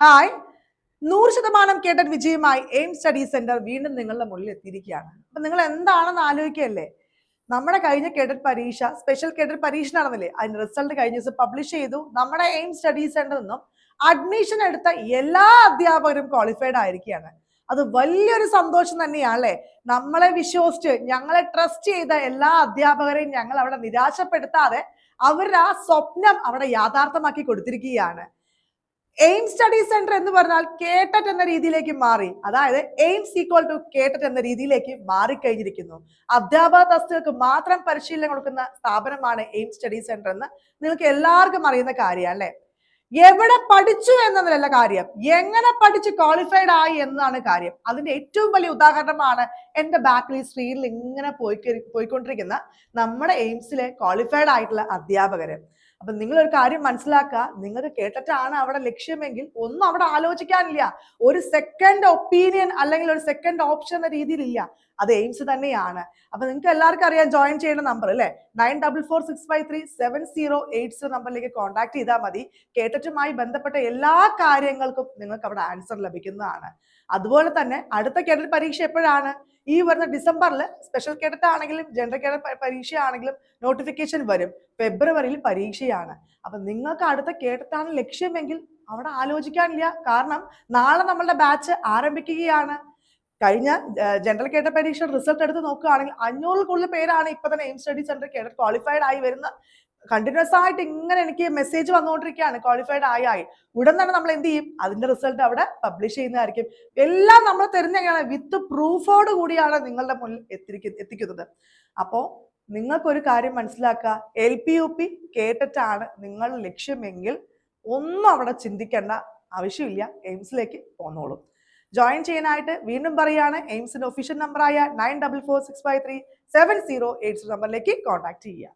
Hi നൂറ് ശതമാനം കേട്ടറ്റ് വിജയമായി എയിം സ്റ്റഡി സെന്റർ വീണ്ടും നിങ്ങളുടെ മുന്നിൽ എത്തിയിരിക്കുകയാണ്. അപ്പൊ നിങ്ങൾ എന്താണെന്ന് ആലോചിക്കുകയല്ലേ? നമ്മുടെ കഴിഞ്ഞ കേഡറ്റ് പരീക്ഷ സ്പെഷ്യൽ കേഡറ്റ് പരീക്ഷ നടന്നില്ലേ അതിന്റെ റിസൾട്ട് കഴിഞ്ഞ ദിവസം പബ്ലിഷ് ചെയ്തു. നമ്മുടെ എയിം സ്റ്റഡി സെന്ററിൽ നിന്നും അഡ്മിഷൻ എടുത്ത എല്ലാ അധ്യാപകരും ക്വാളിഫൈഡ് ആയിരിക്കുകയാണ്. അത് വലിയൊരു സന്തോഷം തന്നെയാണ് അല്ലേ നമ്മളെ വിശ്വസിച്ച് ഞങ്ങളെ ട്രസ്റ്റ് ചെയ്ത എല്ലാ അധ്യാപകരെയും ഞങ്ങൾ അവിടെ നിരാശപ്പെടുത്താതെ അവരുടെ ആ സ്വപ്നം അവിടെ യാഥാർത്ഥ്യമാക്കി കൊടുത്തിരിക്കുകയാണ്. എയിം സ്റ്റഡി സെന്റർ എന്ന് പറഞ്ഞാൽ കേട്ടറ്റ് എന്ന രീതിയിലേക്ക് മാറി. അതായത് എയിംസ് ഈക്വൽ ടു കേട്ടറ്റ് എന്ന രീതിയിലേക്ക് മാറിക്കഴിഞ്ഞിരിക്കുന്നു. അധ്യാപക തസ്തികൾക്ക് മാത്രം പരിശീലനം കൊടുക്കുന്ന സ്ഥാപനമാണ് എയിം സ്റ്റഡി സെന്റർ എന്ന് നിങ്ങൾക്ക് എല്ലാവർക്കും അറിയുന്ന കാര്യമാണ് അല്ലെ? എവിടെ പഠിച്ചു എന്നതിലല്ല കാര്യം. എങ്ങനെ പഠിച്ച് ക്വാളിഫൈഡ് ആയി എന്നതാണ് കാര്യം. അതിന്റെ ഏറ്റവും വലിയ ഉദാഹരണമാണ് എന്റെ ബാക്കിൽ സ്ക്രീനിൽ ഇങ്ങനെ പോയി പോയിക്കൊണ്ടിരിക്കുന്ന നമ്മുടെ എയിംസിലെ ക്വാളിഫൈഡ് ആയിട്ടുള്ള അധ്യാപകര്. അപ്പൊ നിങ്ങൾ ഒരു കാര്യം മനസ്സിലാക്കുക. നിങ്ങൾ കേട്ടിട്ടാണ് അവിടെ ലക്ഷ്യമെങ്കിൽ ഒന്നും അവിടെ ആലോചിക്കാനില്ല. ഒരു സെക്കൻഡ് ഒപ്പീനിയൻ അല്ലെങ്കിൽ ഒരു സെക്കൻഡ് ഓപ്ഷൻ എന്ന രീതിയിലില്ല. അത് എയിംസ് തന്നെയാണ്. അപ്പൊ നിങ്ങൾക്ക് എല്ലാവർക്കും അറിയാം ജോയിൻ ചെയ്യുന്ന നമ്പർ അല്ലേ? Nine double four six five three seven zero eight zero നമ്പറിലേക്ക് കോൺടാക്ട് ചെയ്താൽ മതി. കേട്ടറ്റുമായി ബന്ധപ്പെട്ട എല്ലാ കാര്യങ്ങൾക്കും നിങ്ങൾക്ക് അവിടെ ആൻസർ ലഭിക്കുന്നതാണ്. അതുപോലെ തന്നെ അടുത്ത കേട്ടറ്റ് പരീക്ഷ എപ്പോഴാണ്? ഈ വരുന്ന ഡിസംബറിൽ സ്പെഷ്യൽ കേഡറ്റ് ആണെങ്കിലും ജനറൽ കേഡറ്റ് പരീക്ഷയാണെങ്കിലും നോട്ടിഫിക്കേഷൻ വരും. ഫെബ്രുവരിയിൽ പരീക്ഷയാണ്. അപ്പൊ നിങ്ങൾക്ക് അടുത്ത കേട്ടത്താണ് ലക്ഷ്യമെങ്കിൽ അവിടെ ആലോചിക്കാനില്ല. കാരണം നാളെ നമ്മളുടെ ബാച്ച് ആരംഭിക്കുകയാണ്. കഴിഞ്ഞ ജനറൽ കേട്ട പരീക്ഷ റിസൾട്ട് എടുത്ത് നോക്കുകയാണെങ്കിൽ അഞ്ഞൂറിൽ കൂടുതൽ പേരാണ് ഇപ്പൊ തന്നെ Aim study centre cadet qualified ആയി വരുന്ന കണ്ടിന്യൂസ് ആയിട്ട് ഇങ്ങനെ എനിക്ക് മെസ്സേജ് വന്നുകൊണ്ടിരിക്കുകയാണ്. ക്വാളിഫൈഡ് ആയി ആയി. ഉടൻ തന്നെ നമ്മൾ എന്ത് ചെയ്യും? അതിന്റെ റിസൾട്ട് അവിടെ പബ്ലിഷ് ചെയ്യുന്നതായിരിക്കും. എല്ലാം നമ്മൾ തരുന്നതാണ് വിത്ത് പ്രൂഫോട് കൂടിയാണ് നിങ്ങളുടെ മുന്നിൽ എത്തിക്കുന്നത്. അപ്പോൾ നിങ്ങൾക്കൊരു കാര്യം മനസ്സിലാക്കുക. എൽ പി യു പി കേട്ടിട്ടാണ് നിങ്ങൾ ലക്ഷ്യമെങ്കിൽ ഒന്നും അവിടെ ചിന്തിക്കേണ്ട ആവശ്യമില്ല. എയിംസിലേക്ക് പോന്നോളൂ. ജോയിൻ ചെയ്യാനായിട്ട് വീണ്ടും പറയുകയാണ്. എയിംസിന്റെ ഒഫീഷ്യൽ നമ്പറായ nine double four six five three seven zero eight നമ്പറിലേക്ക് കോൺടാക്ട് ചെയ്യുക.